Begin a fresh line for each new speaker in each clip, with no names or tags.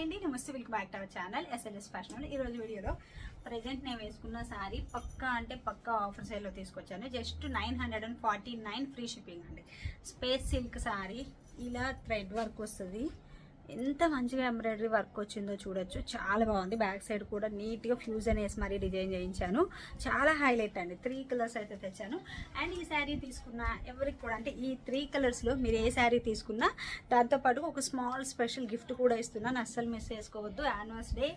Hi అండి. నమస్తే welcome back to our channel SLS fashion ఈ రోజు వీడియోలో ప్రజెంట్ నేను వేసుకున్న శారీ పక్కా అంటే పక్కా ఆఫర్ సేల్లో తీసుకొచ్చాను. Just nine hundred and forty nine free shipping అండి. స్పేస్ సిల్క్ శారీ ఇలా థ్రెడ్ వర్క్ వస్తుంది. ఎంత మంచిగా ఎంబ్రాయిడరీ వర్క్ వచ్చిందో చూడొచ్చు. చాలా బాగుంది. బ్యాక్ సైడ్ కూడా నీట్గా ఫ్యూజన్ వేసి మరీ డిజైన్ చేయించాను. చాలా హైలైట్ అండి. త్రీ కలర్స్ అయితే తెచ్చాను. అండ్ ఈ శారీ తీసుకున్న ఎవరికి కూడా అంటే ఈ త్రీ కలర్స్లో మీరు ఏ శారీ తీసుకున్నా దాంతోపాటు ఒక స్మాల్ స్పెషల్ గిఫ్ట్ కూడా ఇస్తున్నాను అస్సలు మిస్ చేసుకోవద్దు. యానివర్స్ డే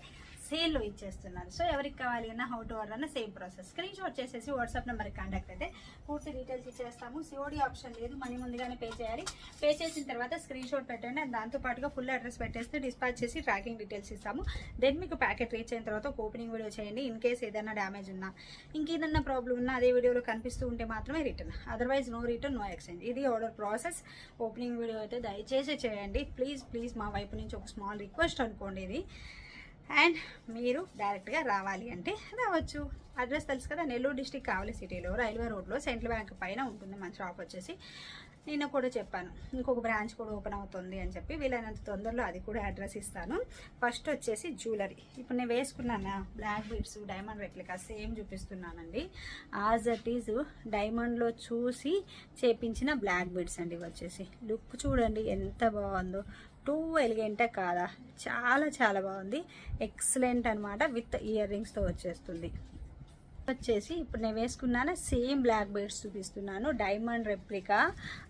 సేల్లో ఇచ్చేస్తున్నారు. సో ఎవరికి కావాలి అన్న హౌ టు ఆర్డర్ అన్న సేమ్ ప్రాసెస్ స్క్రీన్ షాట్ చేసేసి వాట్సాప్ నెంబర్కి కాంటాక్ట్ అయితే పూర్తి డీటెయిల్స్ ఇచ్చేస్తాము. సిఓడి ఆప్షన్ లేదు మనీ ముందుగానే పే చేయాలి. పే చేసిన తర్వాత స్క్రీన్ షాట్ పెట్టండి అండ్ దాంతో పాటుగా ఫుల్ అడ్రస్ పెట్టేస్తే డిస్పాచ్ చేసి ట్రాకింగ్ డీటెయిల్స్ ఇస్తాము. దెన్ మీకు ప్యాకెట్ రీచ్ అయిన తర్వాత ఒక ఓపెనింగ్ వీడియో చేయండి. ఇన్ కేస్ ఏదైనా డ్యామేజ్ ఉన్నా ఇంకేదన్నా ప్రాబ్లం ఉన్నా అదే వీడియోలో కనిపిస్తూ ఉంటే మాత్రమే return otherwise no return no exchange ఇది ఆర్డర్ ప్రాసెస్ ఓపెనింగ్ వీడియో అయితే దయచేసి చేయండి. ప్లీజ్ ప్లీజ్ మా వైపు నుంచి ఒక స్మాల్ రిక్వెస్ట్ అనుకోండి ఇది. అండ్ మీరు డైరెక్ట్గా రావాలి అంటే రావచ్చు. అడ్రస్ తెలుసు కదా నెల్లూరు డిస్టిక్ కావలి సిటీలో రైల్వే రోడ్లో సెంట్రల్ బ్యాంక్ పైన ఉంటుంది మన షాప్ వచ్చేసి. నిన్న కూడా చెప్పాను ఇంకొక బ్రాంచ్ కూడా ఓపెన్ అవుతుంది అని చెప్పి వీలైనంత తొందరలో అది కూడా అడ్రస్ ఇస్తాను. ఫస్ట్ వచ్చేసి జ్యువెలరీ ఇప్పుడు నేను వేసుకున్నాను? Black beads diamond replica same చూపిస్తున్నానండి. ఆజ్ అట్ ఈజ్ డైమండ్లో చూసి చేపించిన బ్లాక్ బీడ్స్ అండి వచ్చేసి. లుక్ చూడండి ఎంత బాగుందో. టూ ఎలిగెంటే కాదా? చాలా చాలా బాగుంది. ఎక్సలెంట్ అనమాట విత్ ఇయర్ రింగ్స్తో వచ్చేస్తుంది. వచ్చేసి ఇప్పుడు నేను వేసుకున్నాను సేమ్ బ్లాక్ బెడ్స్ చూపిస్తున్నాను డైమండ్ రెప్లికా.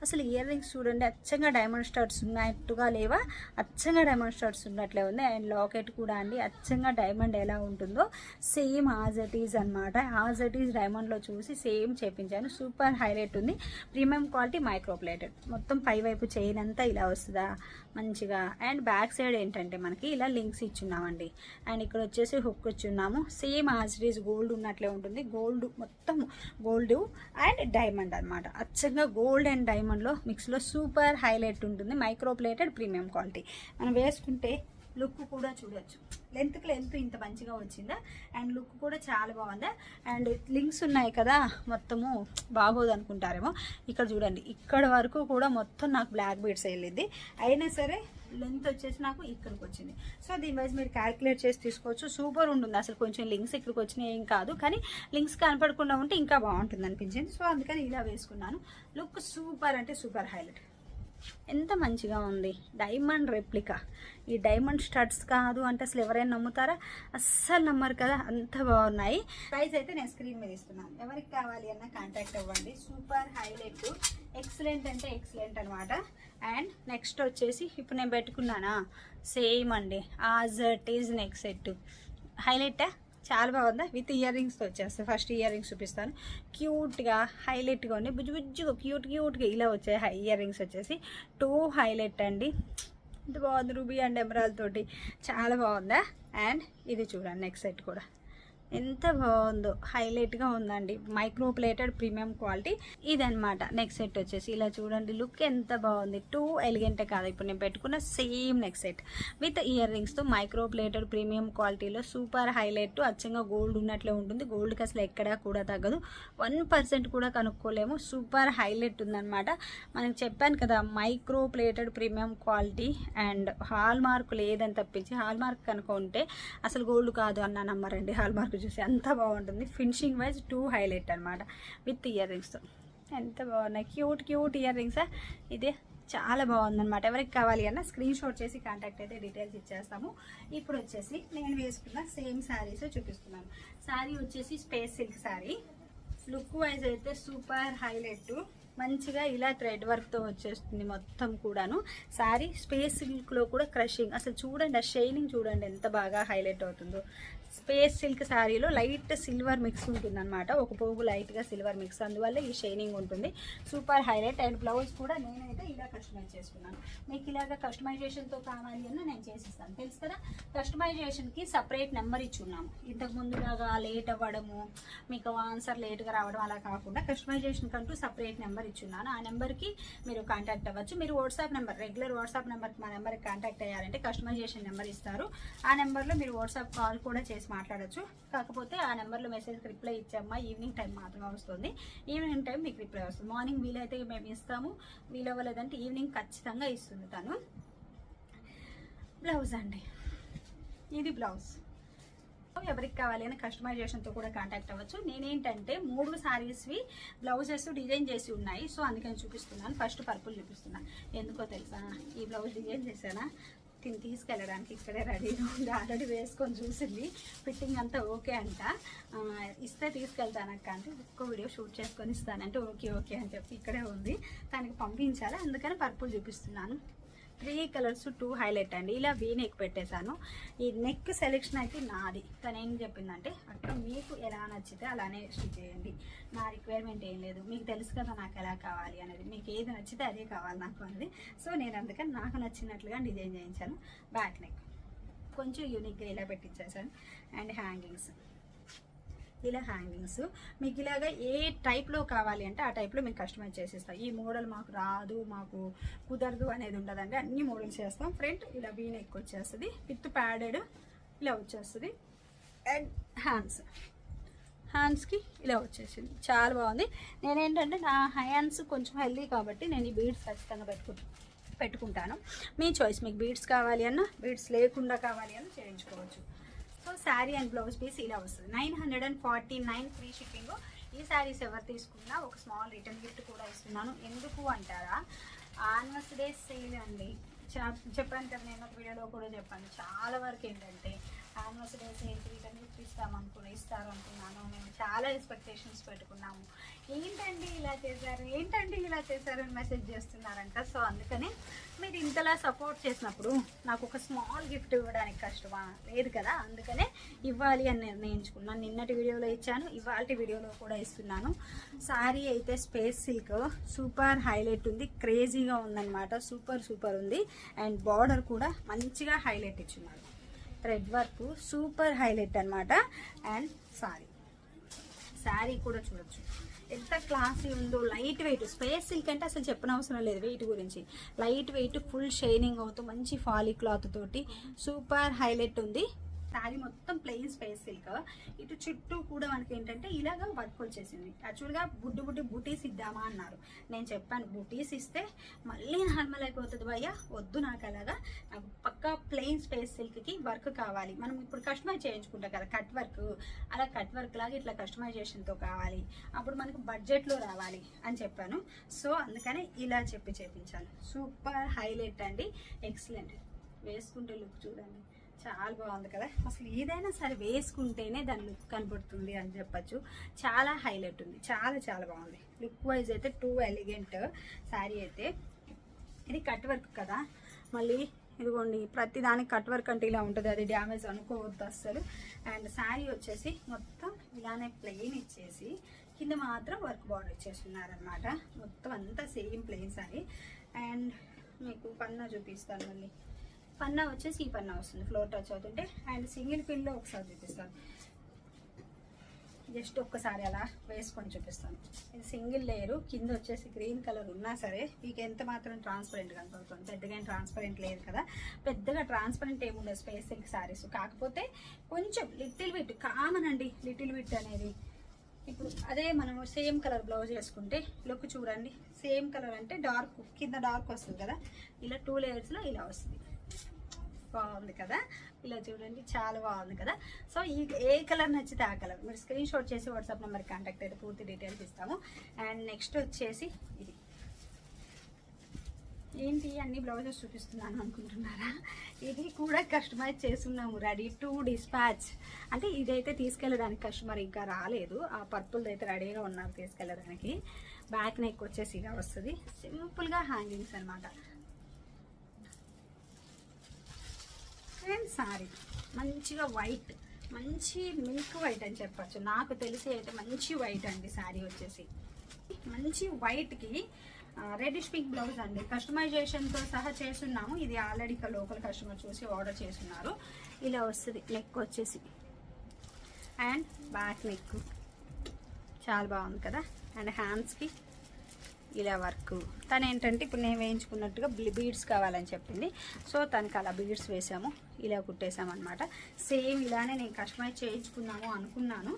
అసలు ఇయర్ రింగ్స్ చూడండి అచ్చంగా డైమండ్ స్టార్ట్స్ ఉన్నట్టుగా లేవా? అచ్చంగా డైమండ్ స్టార్ట్స్ ఉన్నట్లే ఉంది. అండ్ లాకెట్ కూడా అండి అచ్చంగా డైమండ్ ఎలా ఉంటుందో సేమ్ ఆజ్ ఇట్ ఈజ్ అనమాట ఆజ్ ఇట్ ఈజ్ డైమండ్లో చూసి సేమ్ చేపించాను. సూపర్ హైలైట్ ఉంది. Premium quality microplated. మొత్తం పై వైపు చైన్ అంతా ఇలా వస్తుందా? మంచిగా. అండ్ బ్యాక్ సైడ్ ఏంటంటే మనకి ఇలా లింక్స్ ఇచ్చున్నామండి. అండ్ ఇక్కడ వచ్చేసి hook ఇచ్చున్నాము. Same as it is gold ఉన్నట్లే ఉంటుంది. ఉంటుంది. గోల్డ్ మొత్తం గోల్డ్ అండ్ డైమండ్ అనమాట అచ్చంగా గోల్డ్ అండ్ డైమండ్లో మిక్స్లో సూపర్ హైలైట్ ఉంటుంది. మైక్రోప్లేటెడ్ ప్రీమియం క్వాలిటీ మనం వేసుకుంటే లుక్ కూడా చూడొచ్చు. లెంత్కి లెంత్ ఇంత మంచిగా వచ్చిందా? అండ్ లుక్ కూడా చాలా బాగుందా? అండ్ లింక్స్ ఉన్నాయి కదా మొత్తము బాగోదు అనుకుంటారేమో ఇక్కడ చూడండి ఇక్కడ వరకు కూడా మొత్తం నాకు బ్లాక్ బీడ్స్ వెళ్ళింది. అయినా సరే లెంత్ వచ్చేసి నాకు ఇక్కడికి వచ్చింది. సో దీని వైజ్ మీరు క్యాలిక్యులేట్ చేసి తీసుకోవచ్చు. సూపర్ ఉంటుంది. అసలు కొంచెం లింక్స్ ఇక్కడికి వచ్చినాయి ఏం కాదు. కానీ లింక్స్ కనపడకుండా ఉంటే ఇంకా బాగుంటుంది అనిపించింది. సో అందుకని ఇలా వేసుకున్నాను. లుక్ సూపర్ అంటే సూపర్ హైలైట్ ఎంత మంచిగా ఉంది. Diamond replica. ఈ డైమండ్ స్టడ్స్ కాదు అంటే అసలు ఎవరైనా నమ్ముతారా? అస్సలు నమ్మరు కదా. అంత బాగున్నాయి. ప్రైస్ అయితే నేను స్క్రీన్ మీద ఇస్తున్నాను. ఎవరికి కావాలి అన్న కాంటాక్ట్ అవ్వండి. సూపర్ హైలైట్ ఎక్సలెంట్ అంటే ఎక్సలెంట్ అనమాట అండ్ నెక్స్ట్ వచ్చేసి ఇప్పుడు నేను పెట్టుకున్నానా? సేమ్ అండి. As it is next set హైలైటా చాలా బాగుందా. విత్ ఇయర్ రింగ్స్తో వచ్చేస్తాయి. ఫస్ట్ ఇయర్ రింగ్స్ చూపిస్తాను. క్యూట్గా హైలైట్గా ఉంది బుజ్జు బుజ్జుగా క్యూట్ క్యూట్గా ఇలా వచ్చాయి. హై ఇయర్ రింగ్స్ వచ్చేసి టూ హైలైట్ అండి. ఇంత బాగుంది. రూబీ అండ్ ఎమరాల్ తోటి. చాలా బాగుందా? అండ్ ఇది చూడండి నెక్స్ట్ సెట్ కూడా. ఎంత బాగుందో హైలైట్గా ఉందండి. మైక్రో ప్లేటెడ్ ప్రీమియం క్వాలిటీ ఇదనమాట నెక్స్ట్ సెట్ వచ్చేసి ఇలా చూడండి లుక్ ఎంత బాగుంది. టూ ఎలిగెంటే కాదు. ఇప్పుడు నేను పెట్టుకున్న same next set with year రింగ్స్తో మైక్రో ప్లేటెడ్ ప్రీమియం క్వాలిటీలో సూపర్ హైలైట్ అచ్చంగా గోల్డ్ ఉన్నట్లే ఉంటుంది. గోల్డ్కి అసలు ఎక్కడా కూడా తగ్గదు. వన్ పర్సెంట్ కూడా కనుక్కోలేము. సూపర్ హైలైట్ ఉందన్నమాట. మనకు చెప్పాను కదా micro plated premium quality and hallmark లేదని తప్పించి హాల్ మార్క్ కనుక్కుంటే అసలు గోల్డ్ కాదు అన్న నమ్మరండి. హాల్ మార్క్ చూసి అంత బాగుంటుంది. ఫినిషింగ్ వైజ్ టూ హైలైట్ అనమాట విత్ ఇయర్ రింగ్స్తో ఎంత బాగున్నాయి. క్యూట్ క్యూట్ ఇయర్ రింగ్స్ ఇదే చాలా బాగుందన్నమాట. ఎవరికి కావాలి అన్న స్క్రీన్ షాట్ చేసి కాంటాక్ట్ అయితే డీటెయిల్స్ ఇచ్చేస్తాము. ఇప్పుడు వచ్చేసి నేను వేసుకున్న సేమ్ శారీస్ చూపిస్తున్నాను. శారీ వచ్చేసి space silk sari look wise అయితే సూపర్ హైలైట్ మంచిగా ఇలా థ్రెడ్ వర్క్తో వచ్చేస్తుంది మొత్తం కూడాను. శారీ స్పేస్ సిల్క్లో కూడా క్రషింగ్ అసలు చూడండి ఆ షైనింగ్ చూడండి ఎంత బాగా హైలైట్ అవుతుందో. స్పేస్ సిల్క్ శారీలో లైట్ సిల్వర్ మిక్స్ ఉంటుంది అనమాట ఒక పోగు లైట్గా సిల్వర్ మిక్స్. అందువల్ల ఈ షైనింగ్ ఉంటుంది. Super highlight. అండ్ బ్లౌజ్ కూడా నేనైతే ఇలా కస్టమైజ్ చేసుకున్నాను. మీకు ఇలాగ కస్టమైజేషన్తో కావాలి అన్న నేను చేసిస్తాను. తెలుసు కదా? కస్టమైజేషన్కి సపరేట్ నెంబర్ ఇచ్చున్నాము ఇంతకు ముందులాగా లేట్ అవ్వడము మీకు ఆన్సర్ లేట్గా రావడం అలా కాకుండా కస్టమైజేషన్ కంటూ సపరేట్ నెంబర్ ఇచ్చున్నాను ఆ నెంబర్కి మీరు కాంటాక్ట్ అవ్వచ్చు. మీరు వాట్సాప్ నెంబర్ రెగ్యులర్ వాట్సాప్ నెంబర్కి మా నెంబర్కి కాంటాక్ట్ అయ్యారంటే కస్టమైజేషన్ నెంబర్ ఇస్తారు. ఆ నెంబర్లో మీరు వాట్సాప్ కాల్ కూడా చేసి మాట్లాడచ్చు. కాకపోతే ఆ నెంబర్లో మెసేజ్కి రిప్లై ఇచ్చామ్మా ఈవినింగ్ టైం మాత్రమే వస్తుంది. ఈవినింగ్ టైం మీకు రిప్లై వస్తుంది. మార్నింగ్ వీలైతే మేము ఇస్తాము. వీలవ్వలేదంటే ఈవినింగ్ ఖచ్చితంగా ఇస్తుంది తను. బ్లౌజ్ అండి. ఇది బ్లౌజ్. ఎవరికి కావాలి అని కస్టమైజేషన్తో కూడా కాంటాక్ట్ అవ్వచ్చు. నేనేంటంటే మూడు శారీస్వి బ్లౌజెస్ డిజైన్ చేసి ఉన్నాయి. సో అందుకని చూపిస్తున్నాను. ఫస్ట్ పర్పుల్ చూపిస్తున్నాను ఎందుకో తెలుసా? ఈ బ్లౌజ్ డిజైన్ చేశానా? తిని తీసుకెళ్ళడానికి ఇక్కడే రెడీగా ఉంది ఆల్రెడీ వేసుకొని చూసింది. ఫిట్టింగ్ అంతా ఓకే అంట. ఇస్తే తీసుకెళ్తానక్క అంటే ఒక్క వీడియో షూట్ చేసుకొని ఇస్తానంటే ఓకే ఓకే అని చెప్పి ఇక్కడే ఉంది. తనకి పంపించాలి. అందుకని పర్పుల్ చూపిస్తున్నాను. త్రీ కలర్స్ టూ హైలైట్ అండి. ఇలా వీ నెక్ పెట్టేశాను. ఈ నెక్ సెలెక్షన్ అయితే నాది. తను ఏం చెప్పిందంటే అక్క మీకు ఎలా నచ్చితే అలానే స్టిచ్ చేయండి. నా రిక్వైర్మెంట్ ఏం లేదు. మీకు తెలుసు కదా నాకు ఎలా కావాలి అనేది. మీకు ఏది నచ్చితే అదే కావాలి నాకు అనేది. సో నేను అందుకని నాకు నచ్చినట్లుగా డిజైన్ చేయించాను. Back neck. కొంచెం యూనిక్గా ఇలా పెట్టించేసాను అండ్ హ్యాంగింగ్స్. ఇలా హ్యాంగింగ్స్. మీకు ఇలాగ ఏ టైప్లో కావాలి అంటే ఆ టైప్లో మీకు కస్టమైజ్ చేసేస్తాం ఈ మోడల్ మాకు రాదు మాకు కుదరదు అనేది ఉండదండి. అన్ని మోడల్స్ చేస్తాం. ఫ్రంట్ ఇలా వీ నెక్ వచ్చేస్తుంది. విత్ ప్యాడెడ్ ఇలా వచ్చేస్తుంది. And hands. హ్యాండ్స్కి ఇలా వచ్చేసింది. చాలా బాగుంది. నేనేంటంటే నా హ్యాండ్స్ కొంచెం హెల్దీ కాబట్టి నేను ఈ బీడ్స్ ఖచ్చితంగా పెట్టుకుంటాను పెట్టుకుంటాను. మీ చాయిస్ మీకు బీడ్స్ కావాలి అన్న బీడ్స్ లేకుండా కావాలి అన్న చేయించుకోవచ్చు. So sari and blouse piece ఇలా వస్తుంది. Nine hundred and forty nine free shipping ఈ శారీస్ ఎవరు తీసుకున్నా ఒక స్మాల్ రిటర్న్ గిఫ్ట్ కూడా ఇస్తున్నాను. ఎందుకు అంటారా? ఆన్వర్స్ డే సేల్ అండి చెప్పాను కదా నేను ఒక వీడియోలో కూడా చెప్పాను. చాలా వరకు ఏంటంటే anniversary day sale return gift ఇస్తారు అనుకున్నాను మేము చాలా ఎక్స్పెక్టేషన్స్ పెట్టుకున్నాము. ఏంటండి ఇలా చేశారు? ఏంటండి ఇలా చేశారు అని మెసేజ్ చేస్తున్నారంట. సో అందుకని మీరు ఇంతలా సపోర్ట్ చేసినప్పుడు నాకు ఒక స్మాల్ గిఫ్ట్ ఇవ్వడానికి కష్టమా? లేదు కదా? అందుకనే ఇవ్వాలి అని నిర్ణయించుకున్నాను. నిన్నటి వీడియోలో ఇచ్చాను ఇవాళ వీడియోలో కూడా ఇస్తున్నాను. సారీ అయితే స్పేస్ సిల్క్ సూపర్ హైలైట్ ఉంది. క్రేజీగా ఉందన్నమాట. సూపర్ సూపర్ ఉంది. అండ్ బార్డర్ కూడా మంచిగా హైలైట్ ఇచ్చున్నారు. థ్రెడ్ వర్క్ సూపర్ హైలైట్ అన్నమాట. And sorry. శారీ కూడా చూడొచ్చు. ఎంత క్లాసీ ఉందో లైట్ వెయిట్. స్పేస్ సిల్క్ అంటే అసలు చెప్పనవసరం లేదు వెయిట్ గురించి. లైట్ వెయిట్ ఫుల్ షైనింగ్ అవుతూ మంచి ఫాలీ క్లాత్ తోటి సూపర్ హైలైట్ ఉంది. శారీ మొత్తం ప్లెయిన్ స్పేస్ సిల్క్ ఇటు చుట్టూ కూడా మనకి ఏంటంటే ఇలాగ వర్క్ వచ్చేసింది. యాక్చువల్గా బుడ్డు బుడ్డి బుటీస్ ఇద్దామా అన్నారు. నేను చెప్పాను బుటీస్ ఇస్తే మళ్ళీ నార్మల్ అయిపోతుంది భయ్య వద్దు నాకు అలాగా. నాకు పక్కా ప్లెయిన్ స్పేస్ సిల్క్కి వర్క్ కావాలి. మనం ఇప్పుడు కస్టమైజ్ చేయించుకుంటాం కదా కట్ వర్క్ అలా కట్ వర్క్ లాగా ఇట్లా కస్టమైజేషన్తో కావాలి. అప్పుడు మనకు బడ్జెట్లో రావాలి అని చెప్పాను. సో అందుకనే ఇలా చెప్పి చేపించాను. సూపర్ హైలైట్ అండి. ఎక్సలెంట్ వేసుకుంటే లుక్ చూడండి. చాలా బాగుంది కదా. అసలు ఏదైనా సరే వేసుకుంటేనే దాని లుక్ కనబడుతుంది అని చెప్పచ్చు. చాలా హైలైట్ ఉంది. చాలా చాలా బాగుంది. లుక్ వైజ్ అయితే టూ ఎలిగెంట్ శారీ అయితే. ఇది కట్ వర్క్ కదా. మళ్ళీ ఇదిగోండి ప్రతి దానికి కట్ వర్క్ అంటే ఇలా ఉంటుంది. అది డ్యామేజ్ అనుకోవద్దు అస్సలు. అండ్ శారీ వచ్చేసి మొత్తం ఇలానే ప్లెయిన్ ఇచ్చేసి కింద మాత్రం వర్క్ బార్డర్ ఇచ్చేస్తున్నారనమాట మొత్తం అంతా సేమ్ ప్లెయిన్ శారీ అండ్ మీకు పన్నా చూపిస్తాను మళ్ళీ. పన్నా వచ్చేసి ఈ పన్నా వస్తుంది ఫ్లోర్ టచ్ అవుతుంటే. అండ్ సింగిల్ పిల్లో ఒకసారి చూపిస్తాను. జస్ట్ ఒక్కసారి అలా వేసుకొని చూపిస్తాను. ఇది సింగిల్ లేయరు కింద వచ్చేసి గ్రీన్ కలర్ ఉన్నా సరే మీకు ఎంత మాత్రం ట్రాన్స్పరెంట్ కనపడుతుంది. పెద్దగా ఏం ట్రాన్స్పరెంట్ లేదు కదా. పెద్దగా ట్రాన్స్పరెంట్ ఏముండదు స్పేస్ సిల్క్ శారీస్ కాకపోతే కొంచెం లిటిల్ బిట్ కామన్ అండి లిటిల్ బిట్ అనేది. ఇప్పుడు అదే మనం సేమ్ కలర్ బ్లౌజ్ వేసుకుంటే లుక్ చూడండి సేమ్ కలర్ అంటే డార్క్ కింద డార్క్ వస్తుంది కదా. ఇలా టూ లేయర్స్లో ఇలా వస్తుంది. బాగుంది కదా? ఇలా చూడండి చాలా బాగుంది కదా? సో ఈ ఏ కలర్ నచ్చితే ఆ కలర్. మీరు స్క్రీన్ షాట్ చేసి వాట్సాప్ నెంబర్ కాంటాక్ట్ అయితే పూర్తి డీటెయిల్స్ ఇస్తాము. అండ్ నెక్స్ట్ వచ్చేసి ఇది. ఏంటి? అన్ని బ్లౌజెస్ చూపిస్తున్నాను అనుకుంటున్నారా? ఇది కూడా కస్టమైజ్ చేస్తున్నాము. రెడీ టు డిస్పాచ్ అంటే ఇదైతే తీసుకెళ్ళడానికి కస్టమర్ ఇంకా రాలేదు. ఆ పర్పుల్ అయితే రెడీగా ఉన్నారు తీసుకెళ్ళడానికి. బ్యాక్ నెక్ వచ్చేసి ఇలా వస్తుంది. సింపుల్గా హ్యాంగింగ్స్ అనమాట అండ్ సారీ మంచిగా వైట్ మంచి మిల్క్ వైట్ అని చెప్పచ్చు. నాకు తెలిసి అయితే మంచి వైట్ అండి శారీ వచ్చేసి. మంచి వైట్కి రెడిష్ పింక్ బ్లౌజ్ అండి. కస్టమైజేషన్తో సహా చేస్తున్నాము. ఇది ఆల్రెడీ ఇక్కడ లోకల్ కస్టమర్ చూసి ఆర్డర్ చేస్తున్నారు. ఇలా వస్తుంది. నెక్ వచ్చేసి. అండ్ బ్యాక్ నెక్ చాలా బాగుంది కదా? అండ్ హ్యాండ్స్కి ఇలా వర్క్. తను ఏంటంటే ఇప్పుడు నేను వేయించుకున్నట్టుగా బీడ్స్ కావాలని చెప్పింది. సో తనకి అలా బీడ్స్ వేసాము. ఇలా కుట్టేసామన్నమాట. సేమ్ ఇలానే నేను కస్టమైజ్ చేయించుకున్నాము అనుకున్నాను.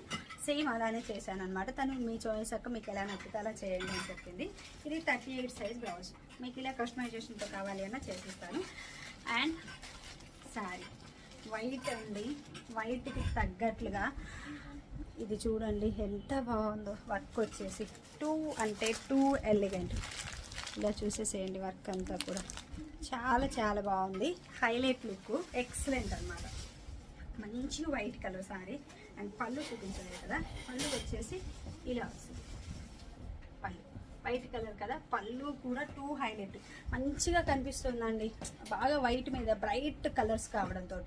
సేమ్ అలానే చేశాను అనమాట తను మీ చాయిస్ అక్క మీకు ఎలా నచ్చితే అలా చేయండి అని చెప్పింది. ఇది థర్టీ ఎయిట్ సైజ్ బ్లౌజ్. మీకు ఇలా కస్టమైజేషన్తో కావాలి అన్న చేసిస్తాను అండ్ శారీ వైట్ అండి. వైట్కి తగ్గట్లుగా ఇది చూడండి ఎంత బాగుందో వర్క్ వచ్చేసి. టూ అంటే టూ ఎలిగెంట్. ఇలా చూసేసేయండి వర్క్ అంతా కూడా. చాలా చాలా బాగుంది. Highlight look. ఎక్సలెంట్ అన్నమాట. మంచి వైట్ కలర్ సారీ. అండ్ పళ్ళు చూపించలేదు కదా. పళ్ళు వచ్చేసి ఇలా వైట్ కలర్ కదా పళ్ళు కూడా టూ హైలైట్ మంచిగా కనిపిస్తుందండి. బాగా వైట్ మీద బ్రైట్ కలర్స్ కావడంతో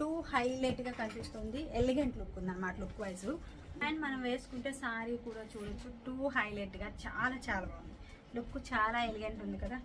టూ హైలైట్గా కనిపిస్తుంది. ఎలిగెంట్ లుక్ ఉందన్నమాట లుక్ వైజ్ అండ్ మనం వేసుకుంటే సారీ కూడా చూడొచ్చు. టూ హైలైట్గా చాలా చాలా బాగుంది. లుక్ చాలా ఎలిగెంట్ ఉంది కదా.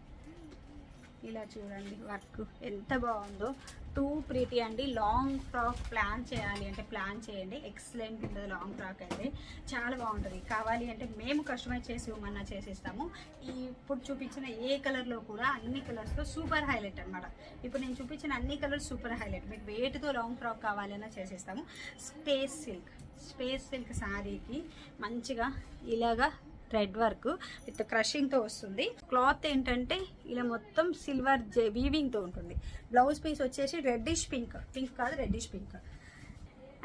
ఇలా చూడండి వర్క్ ఎంత బాగుందో. టూ ప్రీటీ అండి. లాంగ్ ఫ్రాక్ ప్లాన్ చేయాలి అంటే ప్లాన్ చేయండి. ఎక్సలెంట్ ఉంటుంది లాంగ్ ఫ్రాక్ అయితే. చాలా బాగుంటుంది. కావాలి అంటే మేము కస్టమైజ్ చేసి ఇవ్వమన్నా చేసిస్తాము. ఈ ఇప్పుడు చూపించిన ఏ కలర్లో కూడా అన్ని కలర్స్తో సూపర్ హైలైట్ అన్నమాట. ఇప్పుడు నేను చూపించిన అన్ని కలర్స్ సూపర్ హైలైట్ మీకు వేటితో లాంగ్ ఫ్రాక్ కావాలన్నా చేసిస్తాము. స్పేస్ సిల్క్ స్పేస్ సిల్క్ శారీకి మంచిగా ఇలాగా థ్రెడ్ వర్క్ విత్ క్రషింగ్తో వస్తుంది. క్లాత్ ఏంటంటే ఇలా మొత్తం సిల్వర్ వీవింగ్తో ఉంటుంది. బ్లౌజ్ పీస్ వచ్చేసి రెడ్డిష్ పింక్ పింక్ కాదు రెడ్డిష్ పింక్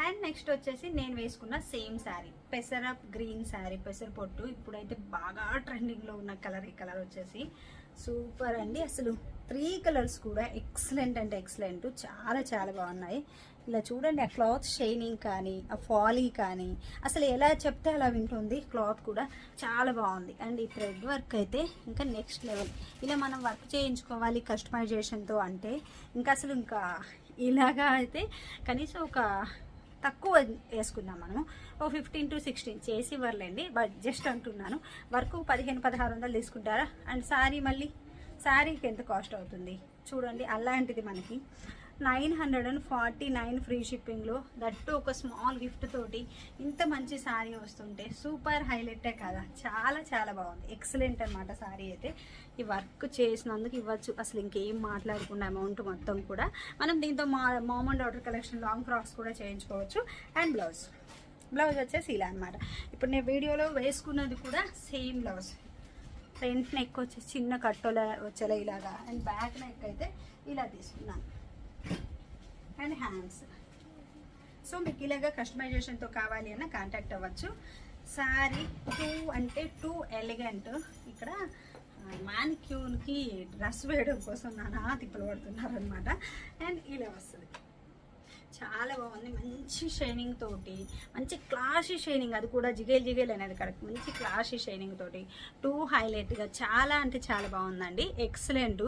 అండ్ నెక్స్ట్ వచ్చేసి నేను వేసుకున్న సేమ్ శారీ పెసర గ్రీన్ శారీ పెసర పొట్టు. ఇప్పుడైతే బాగా ట్రెండింగ్లో ఉన్న కలర్ ఈ కలర్ వచ్చేసి సూపర్ అండి. అసలు త్రీ కలర్స్ కూడా ఎక్సలెంట్ అంటే ఎక్సలెంట్ చాలా చాలా బాగున్నాయి. ఇలా చూడండి ఆ క్లాత్ షైనింగ్ కానీ ఆ ఫాలీ కానీ అసలు ఎలా చెప్తే అలా వింటుంది. క్లాత్ కూడా చాలా బాగుంది. అండ్ ఈ థ్రెడ్ వర్క్ అయితే ఇంకా నెక్స్ట్ లెవెల్. ఇలా మనం వర్క్ చేయించుకోవాలి కస్టమైజేషన్తో అంటే ఇంకా అసలు ఇంకా ఇలాగా అయితే కనీసం ఒక తక్కువ వేసుకున్నాం మనము. ఓ ఫిఫ్టీన్ టు సిక్స్టీన్ చేసి ఇవ్వర్లేండి బట్ జస్ట్ అంటున్నాను. వర్క్ పదిహేను పదహారు వందలు తీసుకుంటారా? అండ్ శారీ మళ్ళీ శారీకి ఎంత కాస్ట్ అవుతుంది? చూడండి అలాంటిది మనకి. Nine hundred and forty nine free షిప్పింగ్లో. దట్టు ఒక స్మాల్ గిఫ్ట్ తోటి ఇంత మంచి శారీ వస్తుంటే సూపర్ హైలైటే కదా. చాలా చాలా బాగుంది. ఎక్సలెంట్ అనమాట శారీ అయితే. ఈ వర్క్ చేసినందుకు ఇవ్వచ్చు. అసలు ఇంకేం మాట్లాడకుండా అమౌంట్ మొత్తం కూడా. మనం దీంతో మా mom and daughter collection long frocks కూడా చేయించుకోవచ్చు. And blouse. బ్లౌజ్ వచ్చేసి ఇలా అనమాట ఇప్పుడు నేను వీడియోలో వేసుకున్నది కూడా సేమ్ బ్లౌజ్. ఫ్రంట్ నెక్ వచ్చేసి చిన్న కట్టోల వచ్చేలా ఇలాగా. అండ్ బ్యాక్ నెక్ అయితే ఇలా తీసుకున్నాను. And hands. సో మీకు ఇలాగా కస్టమైజేషన్తో కావాలి అన్న కాంటాక్ట్ అవ్వచ్చు. సారీ టూ అంటే టూ ఎలిగెంట్. ఇక్కడ మ్యానిక్యూన్కి డ్రెస్ వేయడం కోసం నానా తిప్పలు పడుతున్నారనమాట అండ్ ఇలా వస్తుంది. చాలా బాగుంది. మంచి షైనింగ్ తోటి మంచి క్లాషీ షైనింగ్. అది కూడా జిగేల్ జిగేల్ అనేది కరెక్ట్. మంచి క్లాషీ షైనింగ్ తోటి. టూ హైలైట్గా చాలా అంటే చాలా బాగుందండి. ఎక్సలెంట్.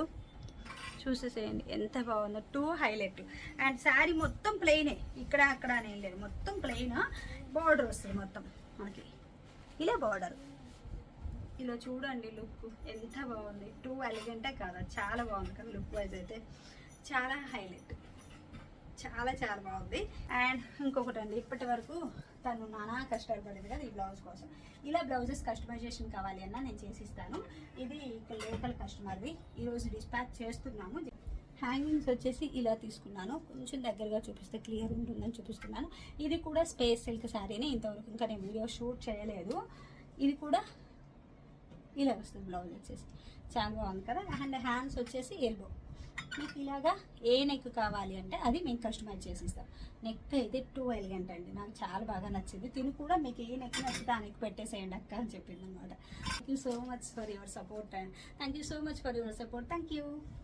చూసేసేయండి ఎంత బాగుందో. టూ హైలైట్ అండ్ శారీ మొత్తం ప్లెయినే ఇక్కడ అక్కడ ఏం లేదు. మొత్తం ప్లెయిన్ బార్డర్ వస్తుంది మొత్తం మనకి. ఇలా బార్డర్ ఇలా చూడండి లుక్ ఎంత బాగుంది. టూ ఎలిగెంటే కాదా. చాలా బాగుంది కదా లుక్ వైజ్ అయితే. చాలా హైలైట్ చాలా చాలా బాగుంది. అండ్ ఇంకొకటి అండి ఇప్పటి వరకు తను నానా కష్టపడేది కదా ఈ బ్లౌజ్ కోసం. ఇలా బ్లౌజెస్ కస్టమైజేషన్ కావాలి అన్న నేను చేసిస్తాను. ఇది ఇక్కడ లోకల్ కస్టమర్ది ఈరోజు డిస్పాచ్ చేస్తున్నాము. హ్యాంగింగ్స్ వచ్చేసి ఇలా తీసుకున్నాను. కొంచెం దగ్గరగా చూపిస్తే క్లియర్ ఉంటుందని చూపిస్తున్నాను. ఇది కూడా స్పేస్ సిల్క్ శారీని ఇంతవరకు ఇంకా నేను వీడియో షూట్ చేయలేదు. ఇది కూడా ఇలా వస్తుంది బ్లౌజ్ వచ్చేసి. చాలా బాగుంది కదా? అండ్ హ్యాండ్స్ వచ్చేసి ఎల్బో మీకు ఇలాగా ఏ నెక్ కావాలి అంటే అది మేము కస్టమైజ్ చేసి ఇస్తాం నెక్ అయితే టూ ఎలిగెంట్ అండి. నాకు చాలా బాగా నచ్చింది. తిని కూడా మీకు ఏ నెక్ నచ్చితే ఆ నెక్ పెట్టేసేయండి అక్క అని చెప్పింది అనమాట thank you so much for your support and thank you so much for your support thank you